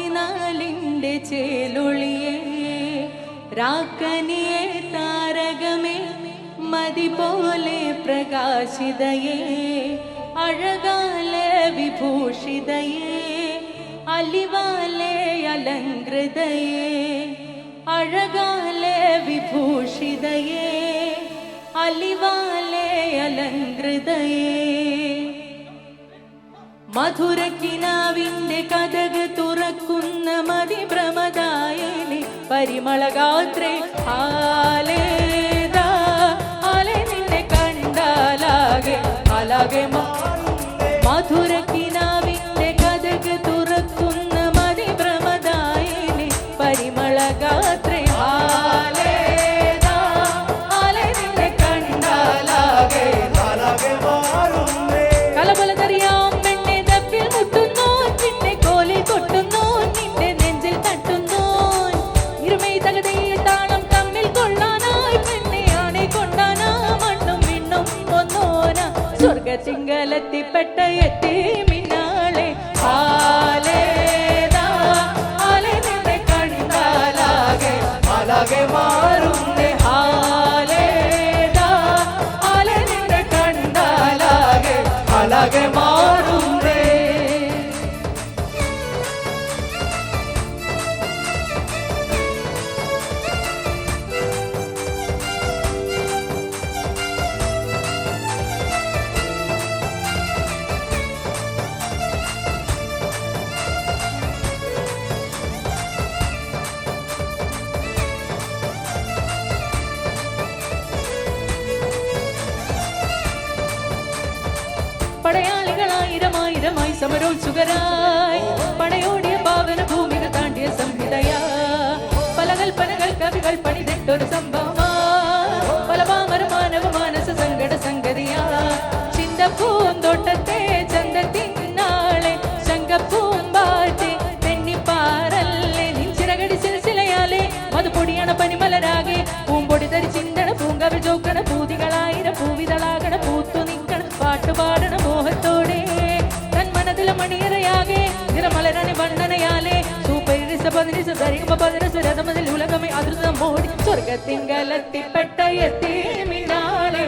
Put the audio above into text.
പകലിന്റെ ചേലൊളിയേ. രാക്കനിയെ താരകമേ മതി പോലെ പ്രകാശിതയേ. അഴകാലെ വിഭൂഷിതയേ അലിവാലെ അലങ്കൃതയേ അഴകാലെ വിഭൂഷിതയേ അലിവാലെ അലങ്കൃതയേ മധുരക്കിനാവിന്റെ കഥക് പരിമളഗാത്രേ ആലേതാ സ്വർഗത്തിങ്കലെത്തിപ്പെട്ട എത്തി സമരോത്സുകരായി. പടയോടിയ പാവന ഭൂമിക താണ്ടിയ സംഹിതയാ. പല കൽപ്പനകൾ കവികൾ പണിതിട്ടൊരു സംഭവമാ മണിയറയാകെ വണ്ണനയാലേ സൂപ്പരിസ പതിനിസ ധരികുമ്പ പതിനസ രഥമതിൽ ഉലകമേ അതിർത്തം മോടി സ്വർഗത്തിങ്കലെത്തിപ്പെട്ട എത്തി മിന്നാളെ